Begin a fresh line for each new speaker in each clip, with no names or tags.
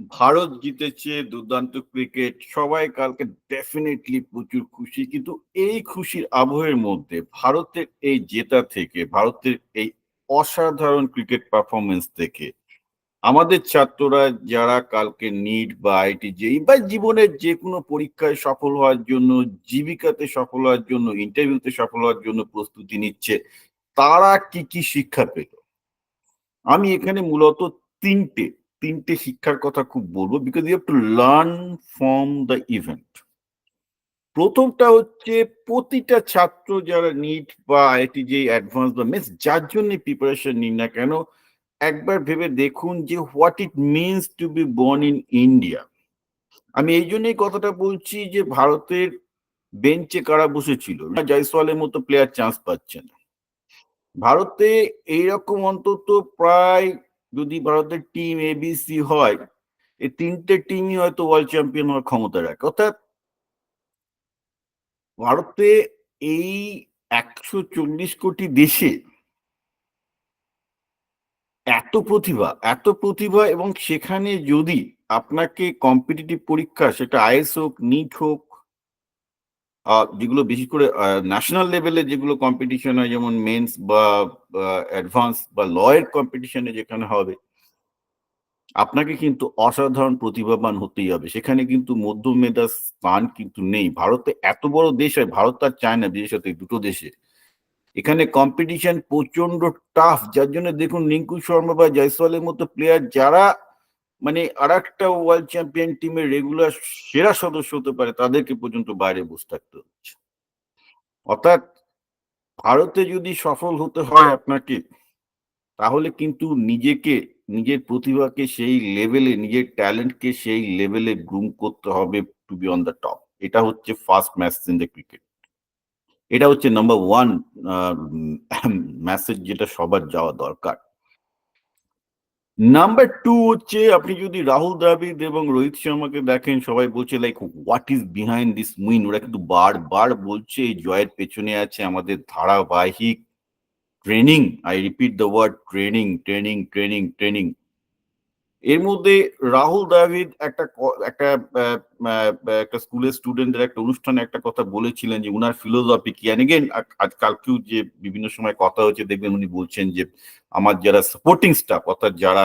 ভারত জিতেছে, দুর্দান্ত ক্রিকেট সবাই কালকে ডেফিনেটলি প্রচুর খুশি। কিন্তু এই খুশির আবহের মধ্যে ভারতের এই জেতা থেকে, ভারতের এই অসাধারণ ক্রিকেট পারফরমেন্স থেকে, আমাদের ছাত্ররা যারা কালকে নিট বা আইটি যেই বা জীবনের যে কোনো পরীক্ষায় সফল হওয়ার জন্য, জীবিকাতে সফল হওয়ার জন্য ইন্টারভিউতে সফল হওয়ার জন্য প্রস্তুতি নিচ্ছে, তারা কি কি শিক্ষা পেল? আমি এখানে মূলত তিনটে তিনটে শিক্ষার কথা খুব বলব because you have to learn from the event প্রথমটা হচ্ছে প্রতিটা ছাত্র যারা নিট বা আইটি যে অ্যাডভান্স বা মিস যার জন্য প্রিপারেশন নিন না কেন, একবার ভেবে দেখুন যে what it means to be born in India আমি এই জন্যই কথাটা বলছি যে ভারতের বেঞ্চে কারা বসেছিল? জয়সওয়ালের মতো প্লেয়ার চান্স পাচ্ছে না। ভারতে এইরকম অন্তত প্রায় যদি ভারতের টিম এবিসি হয়, এই তিনটে টিমই হয়তো ওয়ার্ল্ড চ্যাম্পিয়ন হওয়ার ক্ষমতা রাখে। অর্থাৎ ভারতে এই একশো চল্লিশ কোটি দেশে এত প্রতিভা এত প্রতিভা এবং সেখানে যদি আপনাকে কম্পিটিটিভ পরীক্ষা, সেটা আইএস হোক নিট হোক যেগুলো বেশি করে ন্যাশনাল লেভেলে যেগুলো কম্পিটিশন হয়, যেমন মেন্স বা অ্যাডভান্স বা লয়ের কম্পিটিশনে যেখানে হবে, আপনাকে কিন্তু অসাধারণ প্রতিভাবান হতেই হবে। সেখানে কিন্তু মধ্য মেধা স্থান কিন্তু নেই। ভারতে এত বড় দেশ হয়, ভারত আর চায়না বিশেষত দুটো দেশে। এখানে কম্পিটিশন প্রচণ্ড টাফ যার জন্য দেখুন রিঙ্কু শর্মা বা জয়সওয়ালের মতো প্লেয়ার যারা মানে আর একটা ওয়ার্ল্ড চ্যাম্পিয়ন টিমের রেগুলার সেরা সদস্য হতে পারে, তাদেরকে পর্যন্ত বাইরে বসে থাকতে হচ্ছে। অর্থাৎ ভারতে যদি সফল হতে হয় আপনাকে, তাহলে কিন্তু নিজেকে, নিজের প্রতিভাকে সেই লেভেলে নিজের ট্যালেন্টকে সেই লেভেলে গ্রুম করতে হবে to be on the top এটা হচ্ছে first match in the cricket এটা হচ্ছে নাম্বার ওয়ান মেসেজ যেটা সবার যাওয়া দরকার। নাম্বার টু হচ্ছে, আপনি যদি রাহুল দ্রাবিদ এবং রোহিত শর্মাকে দেখেন, সবাই বলছে like what is behind this win ওরা কিন্তু বারবার বলছে, এই জয়ের পেছনে আছে আমাদের ধারাবাহিক training I repeat the word training training training training এর মধ্যে রাহুল দ্রাবিদ একটা একটা একটা স্কুলের স্টুডেন্টদের একটা অনুষ্ঠানে একটা কথা বলেছিলেন যে উনার ফিলোসফি কি? অ্যান্ড আজ কালকেও যে বিভিন্ন সময় কথা হচ্ছে দেখবেন উনি বলছেন যে আমার যারা সাপোর্টিং স্টাফ অর্থাৎ যারা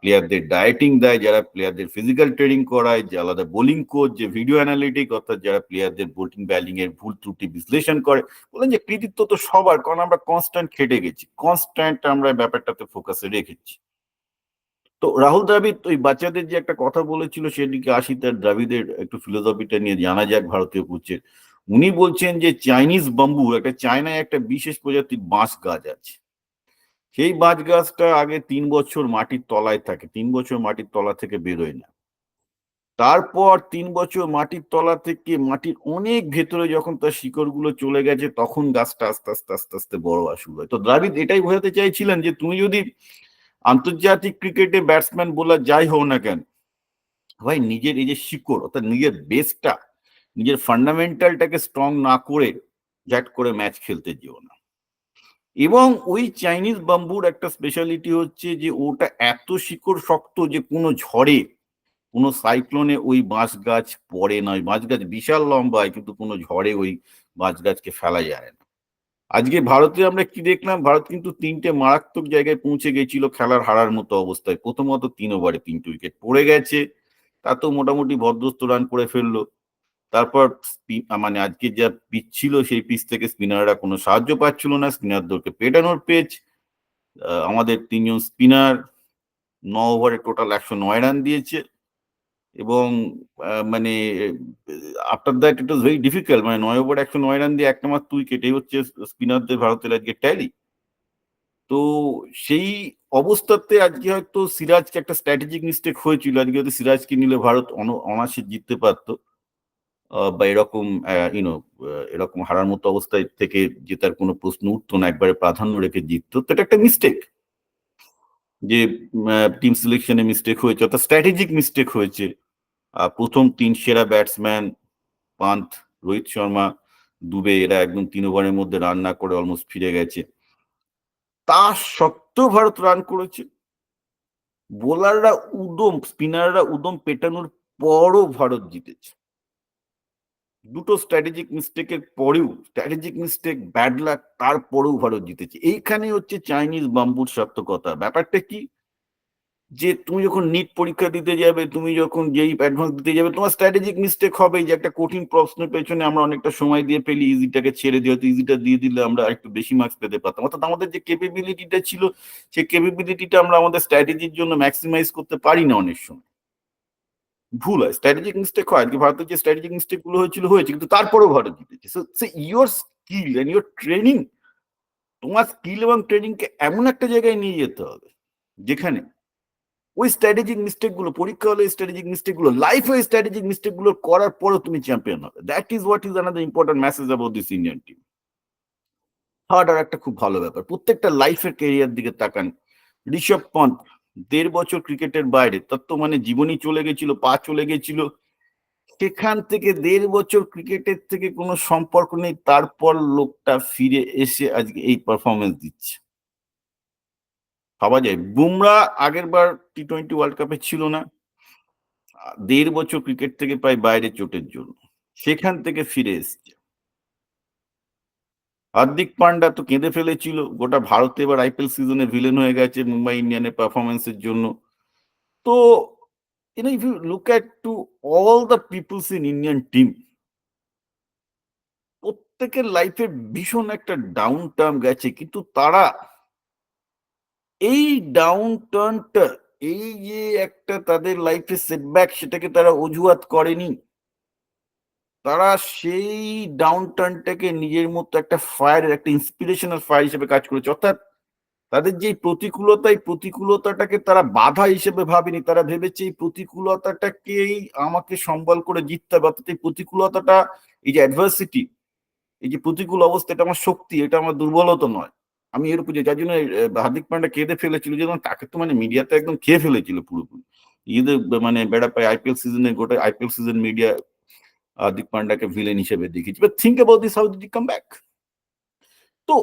প্লেয়ারদের ডায়েটিং দেয়, যারা প্লেয়ারদের ফিজিক্যাল ট্রেনিং করায়, যে আলাদা বোলিং কোচ যে ভিডিও অ্যানালিটিক অর্থাৎ যারা প্লেয়ারদের বোলিং ব্যালিং এর ভুল ত্রুটি বিশ্লেষণ করে বলেন যে কৃতিত্ব তো সবার, কারণ আমরা কনস্ট্যান্ট খেটে গেছি। কনস্ট্যান্ট আমরা ব্যাপারটাতে ফোকাসে রেখেছি। তো রাহুল দ্রাবিদ ওই বাচ্চাদের যে একটা কথা বলেছিল সেদিকে আসি তার দ্রাবিদের একটু ফিলোসফিটা নিয়ে জানা যাক ভারতীয় কোচের উনি বলছেন যে চাইনিজ বাম্বু একটা চায়নায় একটা বিশেষ প্রজাতির বাঁশ গাছ আছে। সেই বাঁশ গাছটা আগে তিন বছর মাটির তলায় থাকে, তিন বছর মাটির তলা থেকে বেরোয় না। তারপর তিন বছর মাটির তলা থেকে মাটির অনেক ভেতরে যখন তার শিকড়গুলো চলে গেছে, তখন গাছটা আস্তে আস্তে আস্তে আস্তে বড় হওয়া শুরু হয়। তো দ্রাবিদ এটাই বোঝাতে চাইছিলেন যে তুমি যদি আন্তর্জাতিক ক্রিকেটে ব্যাটসম্যান বোলার যাই হোক না কেন, ভাই নিজের এই যে শিকড়, অর্থাৎ নিজের বেসটা নিজের ফান্ডামেন্টালটাকে স্ট্রং না করে জ্যাট করে ম্যাচ খেলতে যেও না। এবং ওই চাইনিজ বাম্বুর একটা স্পেশালিটি হচ্ছে যে ওটা এত শিকড় শক্ত যে কোনো ঝড়ে, কোনো সাইক্লোনে ওই বাঁশ গাছ পড়ে নয় বাঁশ গাছ বিশাল লম্বা হয়, কিন্তু কোনো ঝড়ে ওই বাঁশ গাছকে ফেলা যায় না। আজকে ভারতে আমরা কি দেখলাম? ভারত কিন্তু তিনটে মারাত্মক জায়গায় পৌঁছে গেছিল খেলার হারার মতো অবস্থায়। প্রথমত তিন ওভারে তিনটে উইকেট পড়ে গেছে। তা তো মোটামুটি ভদ্রস্ত রান করে ফেলল। তারপর মানে আজকে যা পিচ ছিল সেই পিচ থেকে স্পিনাররা কোনো সাহায্য পাচ্ছিল না। স্পিনারদেরকে পেটানোর পেচ আমাদের তিনজন স্পিনার ন ওভারে টোটাল একশো নয় রান দিয়েছে। এবং মানে after that it was very difficult মানে নয় ওভার একশো নয় রান দিয়ে একটা মাত্র উইকেট এই হচ্ছে স্পিনারদের ভারতের আজকে ট্যালি তো সেই অবস্থাতে আজকে হয়তো সিরাজকে একটা স্ট্র্যাটেজিক মিস্টেক হয়েছিল। আজকে হয়তো সিরাজকে নিলে ভারত অনাসে জিততে পারতো। বা এরকম ইউনো এরকম হারার মতো অবস্থায় থেকে জেতার কোনো প্রশ্ন উঠতো না, একবারে প্রাধান্য রেখে জিততো। তো এটা একটা মিস্টেক যে টিম সিলেকশনে মিস্টেক হয়েছে, অর্থাৎ স্ট্র্যাটেজিক মিস্টেক হয়েছে। প্রথম তিন সেরা ব্যাটসম্যান পান্থ, রোহিত শর্মা, দুবে এরা একদম তিন ওভারের মধ্যে রান না করে অলমোস্ট ফিরে গেছে। তা সত্ত্বেও ভারত রান করেছে। বোলাররা উদম স্পিনাররা উদম পেটানোর পরও ভারত জিতেছে। দুটো স্ট্র্যাটেজিক মিস্টেকের পরেও স্ট্র্যাটেজিক মিস্টেক ব্যাড লাক তারপরেও ভারত জিতেছে। এইখানে হচ্ছে চাইনিজ বাম্বুর সার্থকতা। ব্যাপারটা কি? যে তুমি যখন নিট পরীক্ষা দিতে যাবে, তুমি যখন যেই অ্যাডভান্স দিতে যাবে, তোমার স্ট্র্যাটেজিক মিস্টেক হবে যে একটা কঠিন প্রশ্নের পেছনে আমরা অনেকটা সময় দিয়ে পেলি ইজিটাকে ছেড়ে দিয়ে, হয়তো ইজিটা দিয়ে দিলে আমরা একটু বেশি মার্কস পেতে পারতাম। অর্থাৎ আমাদের যে কেপেবিলিটিটা ছিল, সেই কেপেবিলিটিটা আমরা আমাদের স্ট্র্যাটেজির জন্য ম্যাক্সিমাইজ করতে পারি না অনেক সময়। ভুল হয়। স্ট্র্যাটেজিক মিস্টেক হয়। আজকে ভারতের যে স্ট্র্যাটেজিক মিস্টেকগুলো হয়েছিল, হয়েছে, কিন্তু তারপরেও ভারত জিতেছে so your skill and your training তোমার স্কিল এবং ট্রেনিংকে এমন একটা জায়গায় নিয়ে যেতে হবে, যেখানে ওই স্ট্র্যাটেজিক মিস্টেকগুলো, পরীক্ষা হলে স্ট্র্যাটেজিক মিস্টেকগুলো লাইফ ওই স্ট্র্যাটেজিক মিস্টেকগুলো করার পরও তুমি চ্যাম্পিয়ন হবে। That is what is another important message about this Indian team third আর একটা খুব ভালো ব্যাপার, প্রত্যেকটা লাইফের কেরিয়ার দিকে তাকান। ঋষভ পন্থ দেড় বছর ক্রিকেটের বাইরে, তার তো মানে জীবনই চলে গেছিল, পা চলে গেছিল। সেখান থেকে দেড় বছর ক্রিকেটের থেকে কোনো সম্পর্ক নেই, তারপর লোকটা ফিরে এসে আজকে এই পারফরমেন্স দিচ্ছে। ভাবা যায়, বুমরা আগের বার টি টোয়েন্টি ওয়ার্ল্ড কাপে ছিল না। দেড় বছর ক্রিকেট থেকে প্রায় বাইরে চোটের জন্য। সেখান থেকে ফিরে এসছে। হার্দিক পান্ডা তো কেঁদে ফেলেছিল। গোটা ভারতে এবার আইপিএল সিজনে ভিলেন হয়ে গেছে মুম্বাই ইন্ডিয়ানের পারফরমেন্সের জন্য। তো you know, if you look at to all the peoples in Indian প্রত্যেকের লাইফে ভীষণ একটা ডাউন টার্ম গেছে। কিন্তু তারা এই ডাউন টার্নটা এই যে একটা তাদের লাইফে সেটব্যাক সেটাকে তারা অজুহাত করেনি। তারা সেই ডাউন টার্নটাকে নিজের মতো একটা ফায়ার একটা ইন্সপিরেশনাল ফায়ার হিসেবে কাজ করেছে। অর্থাৎ তাদের যে প্রতিকূলতা এই প্রতিকূলতাটাকে তারা বাধা হিসেবে ভাবেনি, তারা ভেবেছে এই প্রতিকূলতাটাকেই আমাকে সম্বল করে জিততে হবে। অর্থাৎ এই প্রতিকূলতাটা, এই যে অ্যাডভার্সিটি এই যে প্রতিকূল অবস্থা, এটা আমার শক্তি, এটা আমার দুর্বলতা নয়। আমি এর উপর যার জন্য হার্দিক পান্ডা কেঁদে ফেলেছিল, যে তাকে তো মানে মিডিয়াতে একদম খেয়ে ফেলেছিল পুরোপুরি। ঈদে মানে বেড়া পায় আইপিএল সিজনে গোটা আইপিএল সিজন মিডিয়া হার্দিক পান্ডাকে ভিলেন হিসেবে দেখেছি but think about this how come back তো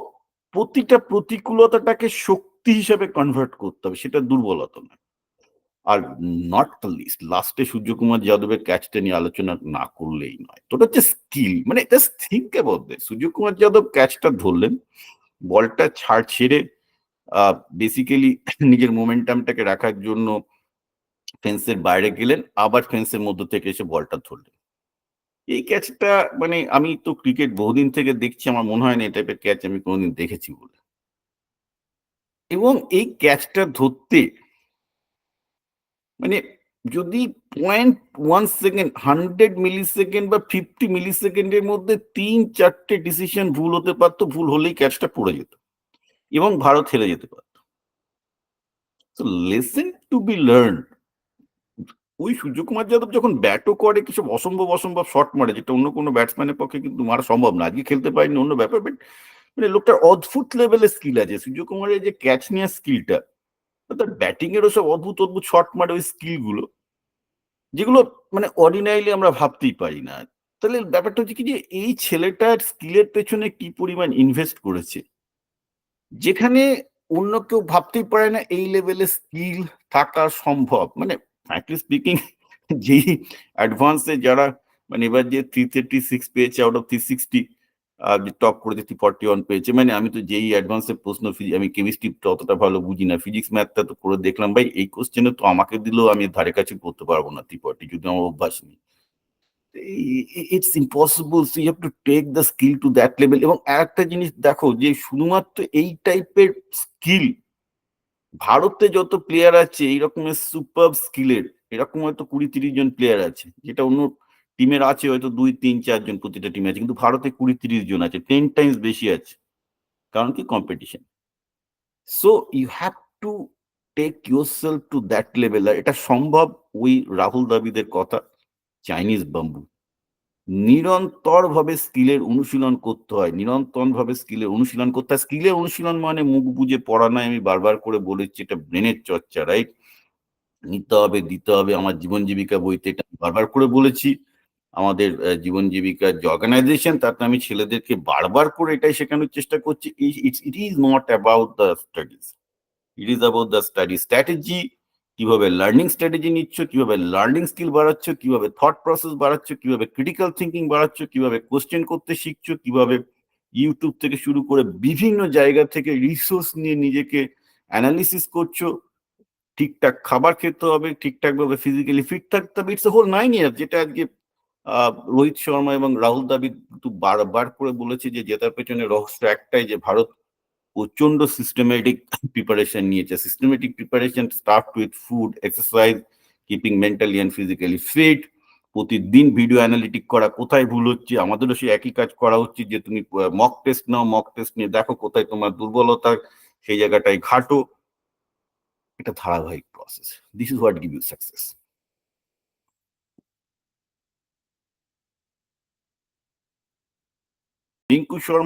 প্রতিটা প্রতিকূলতাটাকে শক্তি হিসেবে কনভার্ট করতে হবে, সেটা দুর্বলতা নয়। আর নট লিস্ট লাস্টে সূর্যকুমার যাদবের ক্যাচটা নিয়ে আলোচনা না করলেই নয়। তো হচ্ছে স্কিল মানে just think about this Suryakumar Yadav ক্যাচটা ধরলেন, বলটা ছাড় ছেড়ে বেসিক্যালি নিজের মোমেন্টামটাকে রাখার জন্য ফেন্সের বাইরে গেলেন, আবার ফেন্সের মধ্যে থেকে এসে বলটা ধরলেন। এই ক্যাচটা মানে আমি তো ক্রিকেট বহুদিন থেকে দেখছি, আমার মনে হয় না এই টাইপের ক্যাচ আমি কোনোদিন দেখেছি বলে। এবং এই ক্যাচটা ধরতে মানে যদি point one second hundred millisecond বা ফিফটি মিলি সেকেন্ডের মধ্যে তিন চারটে ডিসিশন ভুল হতে পারতো, ভুল হলেই ক্যাচটা পড়ে যেত এবং ভারত হেরে যেতে পারত। লেসেন টু বি লার্ন ওই সূর্যকুমার যাদব যখন ব্যাটও করে, কিছু অসম্ভব অসম্ভব শট মারে, যেটা অন্য কোনো ব্যাটসম্যানের পক্ষে কিন্তু মারা সম্ভব না। আজকে খেলতে পারেনি অন্য ব্যাপার বাট মানে লোকটার অদ্ভুত লেভেলের স্কিল আছে। সূর্যকুমারের যে ক্যাচ নেওয়ার স্কিলটা তার ব্যাটিং এরও সব অদ্ভুত অদ্ভুত শট মারে ওই স্কিলগুলো, যেগুলো মানে অর্ডিনারিলি আমরা ভাবতেই পারি না। তাহলে ব্যাপারটা হচ্ছে কি যে, এই ছেলেটার স্কিলের পেছনে কি পরিমাণ ইনভেস্ট করেছে? যেখানে অন্য কেউ ভাবতেই পারে না এই লেভেলের স্কিল থাকা সম্ভব। মানে ফ্র্যাঙ্কলি স্পিকিং যেই অ্যাডভান্সে যারা মানে এবার যে থ্রি থার্টি সিক্স পেয়েছে আউট অফ থ্রি সিক্সটি আর যে টপ করেছে থ্রি ফর্টি ওয়ান পেয়েছে মানে আমি তো যেই অ্যাডভান্সের প্রশ্ন আমি কেমিস্ট্রি অতটা ভালো বুঝি না ফিজিক্স ম্যাথটা তো করে দেখলাম, ভাই এই কোশ্চেনে তো আমাকে দিলেও আমি ধারে কাছে করতে পারব না থ্রি ফর্টি যদি আমার অভ্যাস নেই। It's impossible so you have to take the skill to that level এবং একটা জিনিস দেখো, যে শুধুমাত্র এই টাইপের স্কিল ভারতে যত প্লেয়ার আছে এই রকমের সুপার স্কিলের এরকম হয়তো কুড়ি তিরিশ জন প্লেয়ার আছে, যেটা অন্য টিমের আছে হয়তো দুই, তিন চারজন প্রতিটা টিমে আছে, কিন্তু ভারতে কুড়ি তিরিশ জন আছে টেন টাইমস বেশি আছে, কারণ কি? Competition so you have to take yourself to that level এটা সম্ভব ওই রাহুল দাবিদের কথা চাইনিজ বাম্বু নিরন্তর ভাবে স্কিলের অনুশীলন করতে হয় নিরন্তর ভাবে স্কিলের অনুশীলন করতে হয়। স্কিলের অনুশীলন মানে মুখ বুঝে পড়া নয়, আমি বারবার করে বলেছি, এটা ব্রেনের চর্চা রাইট নিতে হবে, দিতে হবে, আমার জীবন জীবিকা বইতে এটা বারবার করে বলেছি। আমাদের জীবন জীবিকার যে অর্গানাইজেশন তাতে আমি ছেলেদেরকে বারবার করে এটাই শেখানোর চেষ্টা করছি। It is not about the studies it is about the study strategy কীভাবে লার্নিং স্ট্র্যাটেজি নিচ্ছ, কীভাবে লার্নিং স্কিল বাড়াচ্ছ, কীভাবে থট প্রসেস বাড়াচ্ছ, কীভাবে ক্রিটিক্যাল থিঙ্কিং বাড়াচ্ছ, কীভাবে কোশ্চেন করতে শিখছো, কীভাবে ইউটিউব থেকে শুরু করে বিভিন্ন জায়গা থেকে রিসোর্স নিয়ে নিজেকে অ্যানালিসিস করছ। ঠিকঠাক খাবার খেতে হবে ঠিকঠাক ভাবে ফিজিক্যালি ফিট থাকতে হবে ইটস হোল নাইন ইয়ার যেটা আজকে রোহিত শর্মা এবং রাহুল দ্রাবিড় বারবার করে বলেছে যে জেতার পেছনে রহস্য একটাই যে ভারত প্রচণ্ড সিস্টেমেটিক প্রিপারেশন নিয়েছে। Systematic preparation start with food exercise keeping mentally and physically fit প্রতিদিন ভিডিও অ্যানালিটিক করা, কোথায় ভুল হচ্ছে, আমাদেরও সেই একই কাজ করা হচ্ছে যে তুমি মক টেস্ট নাও মক টেস্ট নিয়ে দেখো কোথায় তোমার দুর্বলতা, সেই জায়গাটায় ঘাটো। এটা ধারাবাহিক process this is what give you success Rinku Sharma